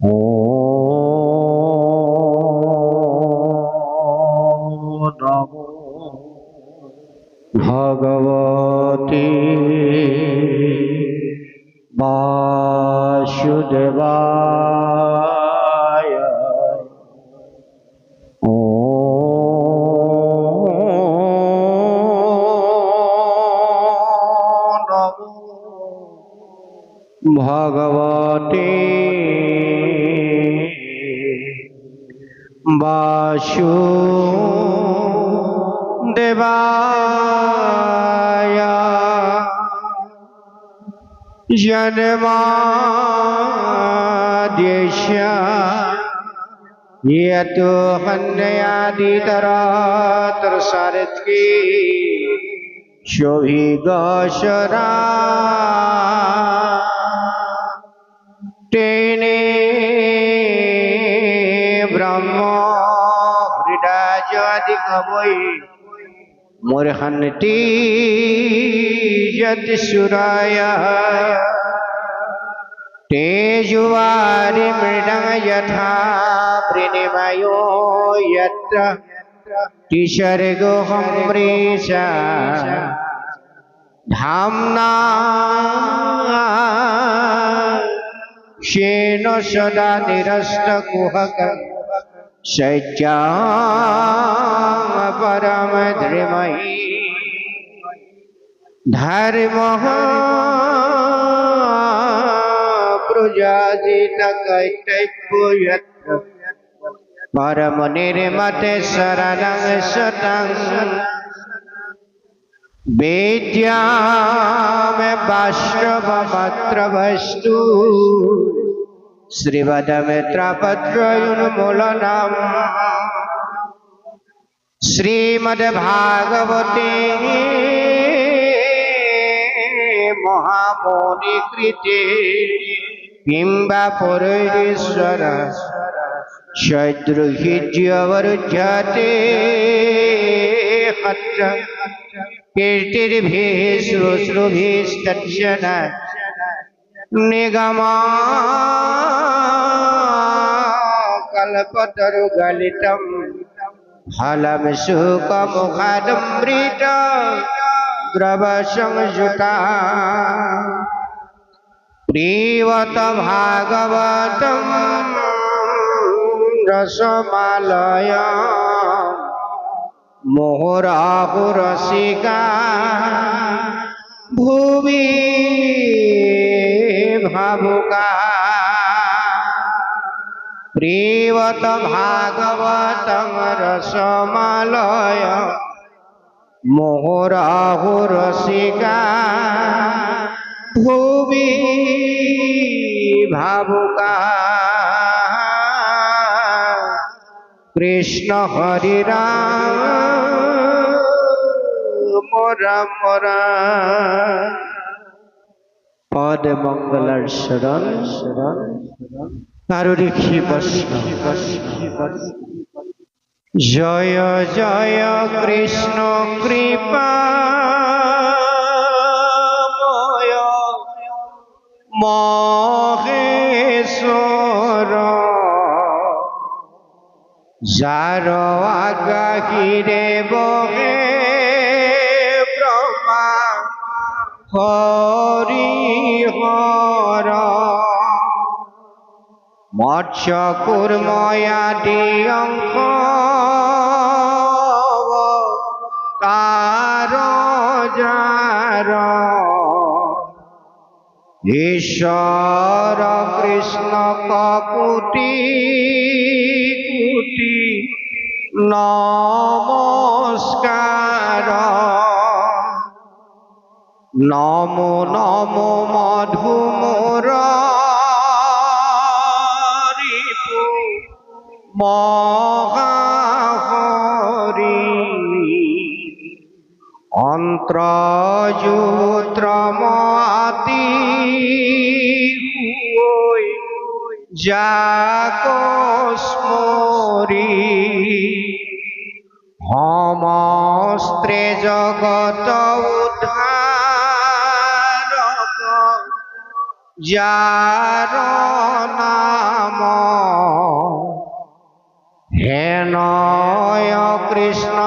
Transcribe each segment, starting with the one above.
ഓ वासुदेवाय जन्माद्यश यतो हन्यादितरातरसारथी शोभिगशरा টেনে ব্রহ্ম হৃদয় কবই মোর হনটি যত সুরায় তেজুয়ারি মৃডং যথা বৃণিময়ো যত্র তিসর্গো হমৃষা ধামনা शेन सदा निरस्त कुहक शय्याम परम धृमयी धर्मः प्रजाजिनकैतैपुयत् परमुनिर्मते शरणं में विद्यां बाष्टवमत्र वस्तु श्रीवदमित्रपत्रयुन्मूलनम् श्रीमद्भागवते महामुनिकृते किम्बा पुरैरीश्वर शैद्रुहिज्यवर्जते हत्र कीर्तिर्भिः श्रुश्रुभिस्तक्षण निगमा कल्पतरुगलितं फलं सुखमुखादमृत द्रवसंयुता प्रियवत भागवतं रसमालया मोहराहुरसिका भावुका प्रियवत भागवतं रसमालय मोहराहुरसिका भुवि भावुका কৃষ্ণ হরি রাম রাম রাম পদ মঙ্গলার শরণ শরণ কারও রেখি জয় জয় কৃষ্ণ কৃপা মহেশ্বর। যার আগাহিরে বহে হরি হর মৎস্য কুর্ময়াদি অঙ্ক যার ঈশ্বর কৃষ্ণ কপুটি কুটি নমস্কার নমো নমো মধুমোর মহাহরি অন্ত্রযুত্রমাতি যাকস্মরি সমস্ত্রে জগত যার নাম হেনয় কৃষ্ণ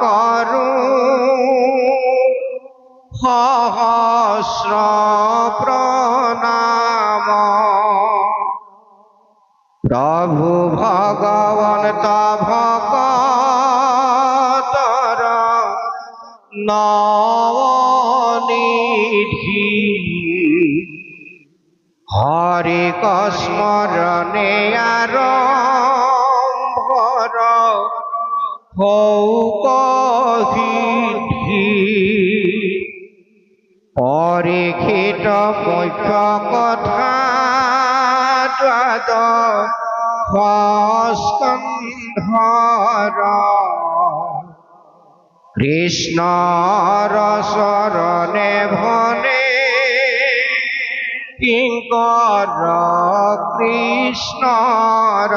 করু সহস্র প্রণাম। প্রভু ভগবান ভকতর নবনিধি কস্মরণে আরম্ভর হৌ কহিধি পৰীক্ষিত মুখ্য কথা দ্বাদ স্কন্ধৰ কৃষ্ণৰ চৰণে ভনে কিংকৰ কৃষ্ণৰ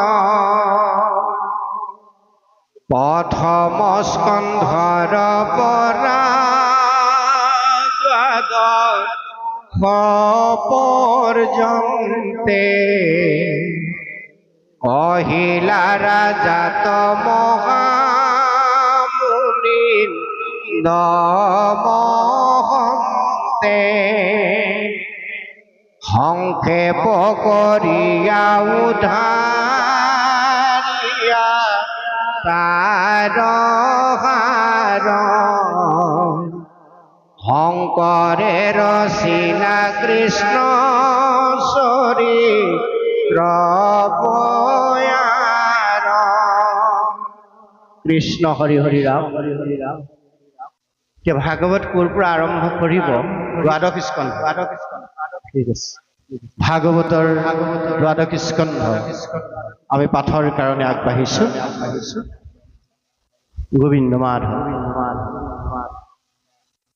প্ৰথম স্কন্ধৰ পৰা দ্বাদশ পৰ্যন্তে কহিলা ৰাজাত মহামুনি নমহন্তে সংক্ষেপ উধাৰিয়া তাৰ হার। শংকৰে ৰচিলা কৃষ্ণ বয়াৰ কৃষ্ণ হৰি হৰি ৰাম হৰি হৰি ৰাম এতিয়া ভাগৱত ক'ৰ পৰা আৰম্ভ কৰিব? দ্বাদশ স্কন্ধ। দ্বাদশ স্কন্ধ। ঠিক আছে। ভাগৱতৰ দ্বাদশ আমি পাঠৰ কাৰণে আগবাঢ়িছোঁ। গোবিন্দ মাধৱ।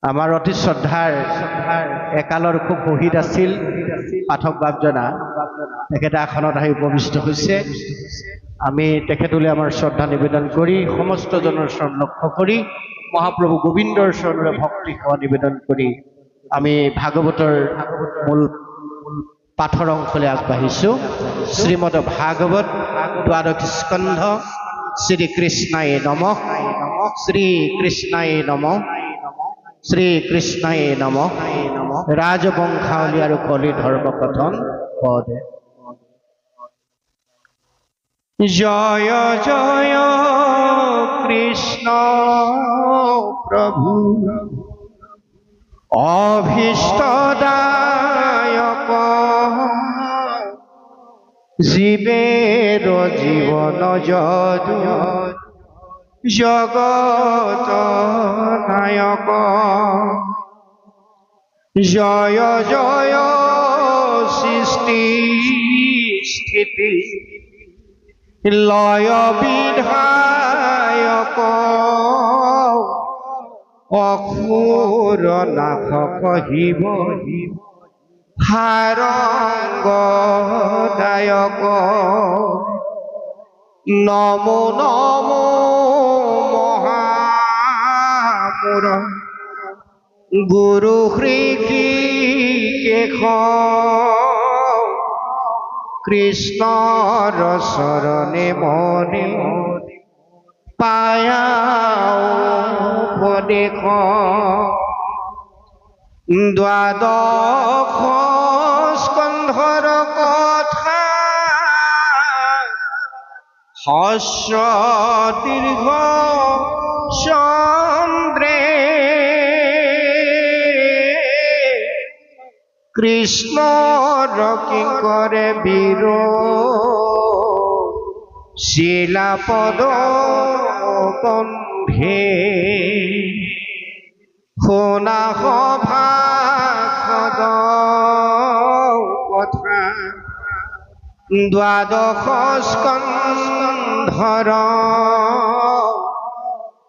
আমাৰ অতি শ্ৰদ্ধাৰ একালৰ খুব শহীদ আছিল, পাঠক বাপজনা। তেখেতে আসনত আহি উপবিষ্ট হৈছে। আমি তেখেতলৈ আমাৰ শ্ৰদ্ধা নিবেদন কৰি সমস্তজনৰ চৰণ লক্ষ্য কৰি মহাপ্ৰভু গোবিন্দৰ চৰণলৈ ভক্তি সেৱা নিবেদন কৰি আমি ভাগৱতৰ মূল পাঠৰ অংশলৈ আগবাঢ়িছোঁ। শ্ৰীমদ ভাগৱত, দ্বাদশ স্কন্ধ, শ্ৰীকৃষ্ণায় নম। শ্ৰীকৃষ্ণায় নম। শ্ৰীকৃষ্ণায় নম। ৰাজবংশাৱলী আৰু কলি ধৰ্ম কথন পদে। জয় জয় কৃষ্ণ প্রভু অভীষ্টদায়ক জীবের জীবন যদু। জগত নায়ক। জয় জয় সৃষ্টি স্থিতি। লয় বিধায়ক। অসুর নাশ কহিব। হাৰংগদায়ক নমো নমো মহামুৰ গুৰু হৃষিকেশ কৃষ্ণৰ চৰণে মনে পায়া উপদেশ দ্বাদশ স্কন্ধৰ কথা। হস্ৰ দীৰ্ঘ চন্দ্ৰে কৃষ্ণৰ কি কৰে বীৰ শিলাপদ বন্ধে। শুনা সভা সদ দ্বাদশ স্কন্ধৰ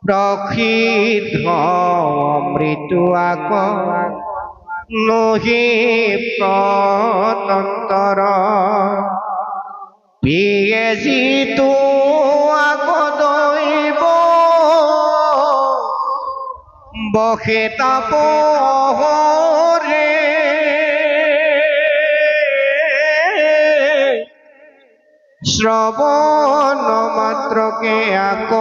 প্ৰসিদ্ধ অমৃত আক নহি প্ৰতন্তৰ পিয়ে যিটো আগদৈব বসে তাপরে শ্রবণ মাত্রকে আক।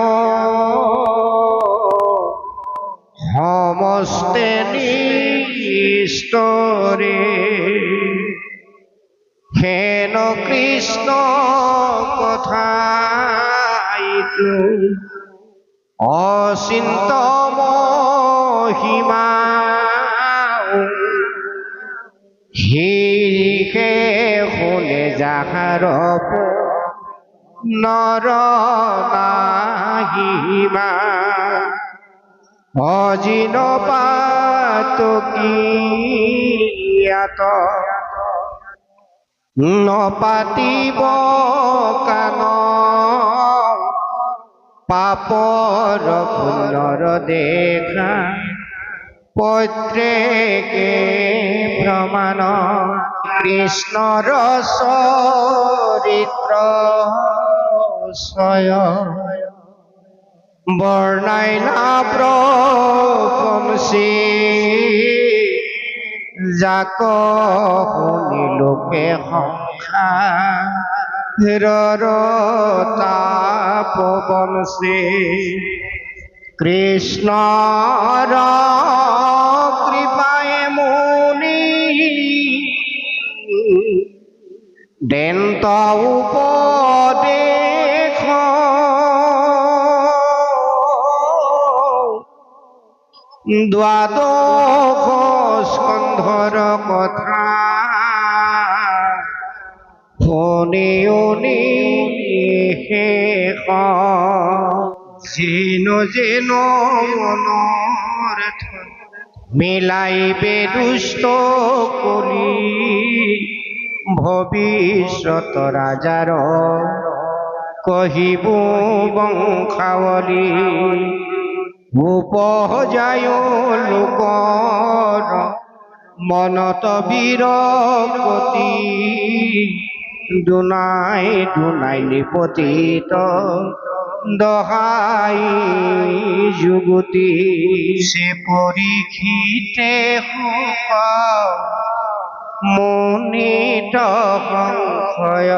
সমস্তে নিস্তরে হেন কৃষ্ণ কথাই অচিন্ত মহিমা। হিকে শুনে যাহাৰ নৰ নাহিমা। অজিন পাতকীয়াত নপাতিব কান। পাপৰ পুনৰ দেখা। পত্রেকে প্রমাণ কৃষ্ণর চরিত্র। বর্ণাই না প্রপঞ্চী যাক লোকে সংসাৰ তাপবংশী কৃষ্ণৰ কৃপায় মুনি। দেন্ত উপদেশ দ্বাদশ স্কন্ধৰ কথা। শুনি শেষ যেন যেন মনৰ মিলাইবে দুষ্ট কলি। ভবিষ্যত ৰাজাৰ কহিব বংশাৱলী উপজায় লোকৰ মনত বীৰপতি দুনাই দুনাই নিপতিত, দহাই যুগতি। সে পরীক্ষিতে সুখ মুনিত সংশয়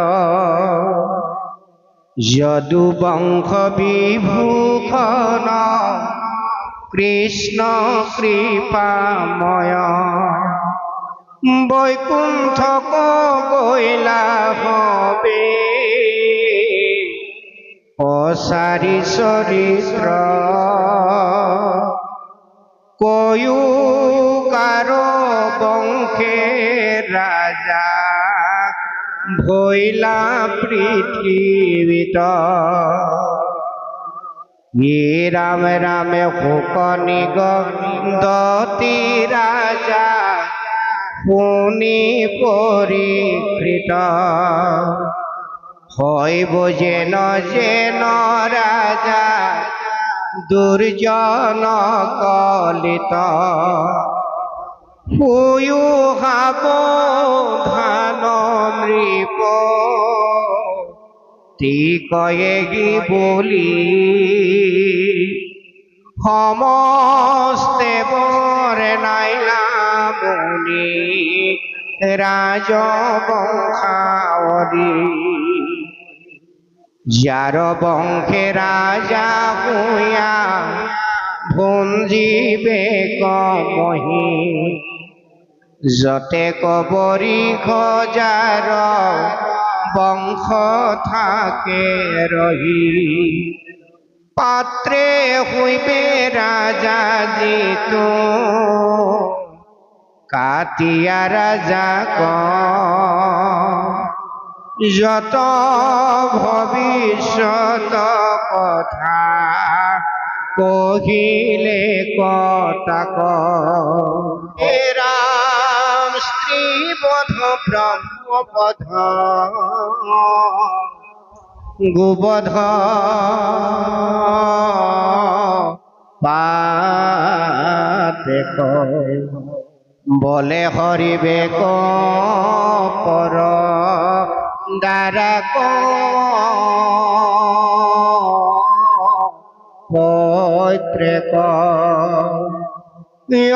যদু বংশ বিভূষণ কৃষ্ণ কৃপাময়। বৈকুণ্ঠ গৈলা হবে অসারি চরিত্র। কয়ু কারও বংশে রাজা ভৈলা পৃথিবীত। য়ে রাম রামে শোক নিগতি রাজা শুনি পরিকৃত। হইব যেন যেন রাজা, দুর্জন কলিত। হুয়ু হাব ধান নৃপ। তি কয়েগি বলি? সমস্তে বরে নাইলা বলি রাজ বংশাৱলী যার বংশে রাজা হুয়া ভঞ্জিবে কমহি, যতে কবরি খজার বংশ থাকে রহি। পাত্রে হইবে রাজা জিতু। কাতিয়া রাজা ক। যত ভবিষ্যত কথা কহিলে কটাক রাম স্ত্রী বধ ব্রহ্মপধ গোবধ পাতে বলে হরিবে পর দ্বারা পৈত্রেক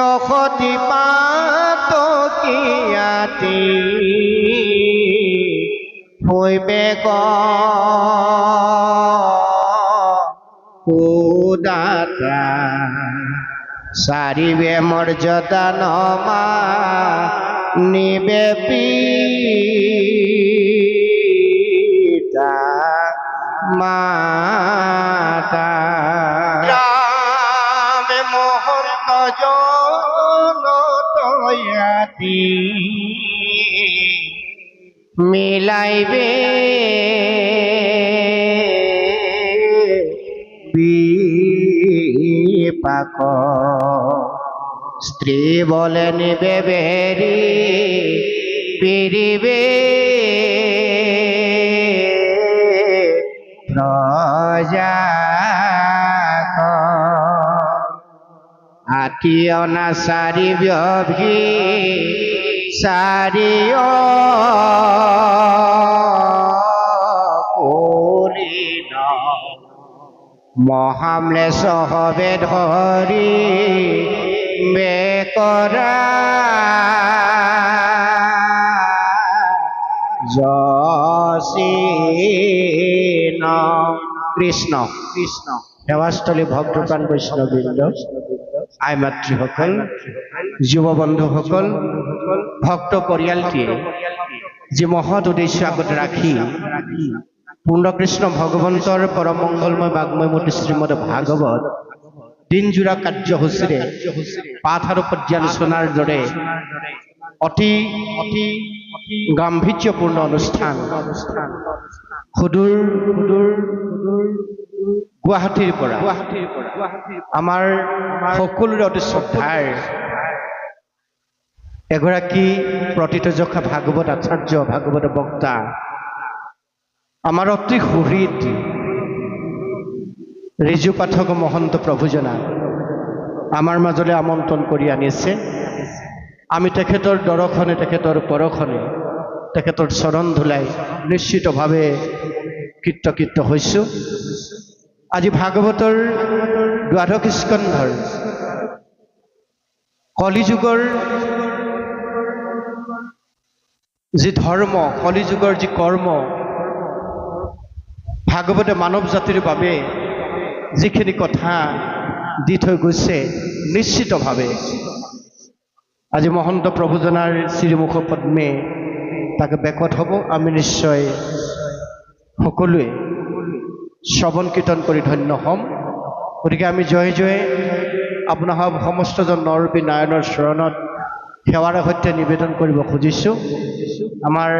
অসতি পাত কিয়াতি বৈবেক উদাতা সারিবে মর্যাদা নমা নিবে পিতা মাতা। মিলাইবে। বিপাক। স্ত্রী বলে নিবে বেরি পিরিবে। প্রজা আটিও না সারি ব্যভি সারিও করিন মহামলে সহবে ধরি বেকরা যসীন কৃষ্ণ কৃষ্ণ। সেৱাস্থলী ভক্তপ্ৰাণ বৈষ্ণৱবৃন্দ আই মাতৃসকল যুৱ বন্ধুসকল ভক্ত পৰিয়ালটিয়ে যি মহৎ উদ্দেশ্য আগত ৰাখি পূৰ্ণকৃষ্ণ ভগৱন্তৰ পৰম মংগলময় বাগ্ময় মূৰ্তি শ্ৰীমদ ভাগৱত দিনজোৰা কাৰ্যসূচীৰে পাঠ আৰু পৰ্যালোচনাৰ দৰে অতি অতি গাম্ভীৰ্যপূৰ্ণ অনুষ্ঠান। সুদূৰ সুদূৰ গুৱাহাটীৰ পৰা। গুৱাহাটীৰ পৰা। আমাৰ সকলোৰে অতি শ্ৰদ্ধাৰ এগৰাকী প্ৰতিতযশা ভাগৱত আচাৰ্য, ভাগৱত বক্তা। আমাৰ অতি সুহৃদ ৰিজু পাঠক মহন্ত প্ৰভুজনা আমাৰ মাজলৈ আমন্ত্ৰণ কৰি আনিছে। আমি তেখেতৰ দৰ্শনে তেখেতৰ পৰশনে তেখেতৰ চৰণ ধুলাই নিশ্চিতভাৱে কৃতকৃত হৈছোঁ। আজি ভাগৱতৰ দ্বাদশ স্কন্ধৰ কলিযুগৰ যি ধৰ্ম, কলিযুগৰ যি কৰ্ম, ভাগৱতে মানৱ জাতিৰ বাবে যিখিনি কথা দি থৈ গৈছে, নিশ্চিতভাৱে। আজি মহন্ত প্ৰভুজনাৰ শ্ৰীমুখ পদ্মে তাকে বেকত হ'ব, আমি নিশ্চয় সকলোৱে শ্ৰৱণ কীৰ্তন কৰি ধন্য হ'ম। গতিকে আমি জয়ে জয়ে আপোনাৰ সমস্তজন নৰবী নাৰায়ণৰ চৰণত সেৱাৰ সৈতে নিবেদন কৰিব খুজিছোঁ? আমাৰ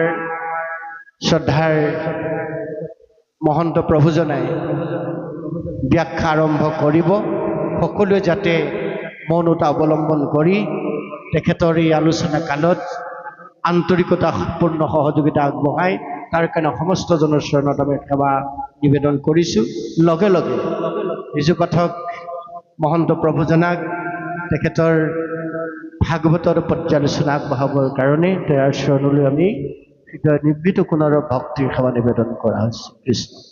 শ্ৰদ্ধাৰ মহন্ত প্ৰভুজনাই ব্যাখ্যা আৰম্ভ কৰিব সকলোৱে যাতে মৌনতা অৱলম্বন কৰি তেখেতৰ এই আলোচনা কালত আন্তৰিকতাপূৰ্ণ সহযোগিতা আগবঢ়াই, তাৰ কাৰণে সমস্তজনৰ চৰণত আমি সেৱা নিবেদন কৰিছোঁ। লগে লগে ৰিজু পাঠক মহন্ত প্ৰভুজনাক তেখেতৰ ভাগৱতৰ পৰ্যালোচনা আগবঢ়াবৰ কাৰণে তেওঁৰ চৰণলৈ আমি হৃদয় নিবৃত কোণৰ ভক্তিৰ সেৱা নিবেদন কৰা হৈছে। কৃষ্ণ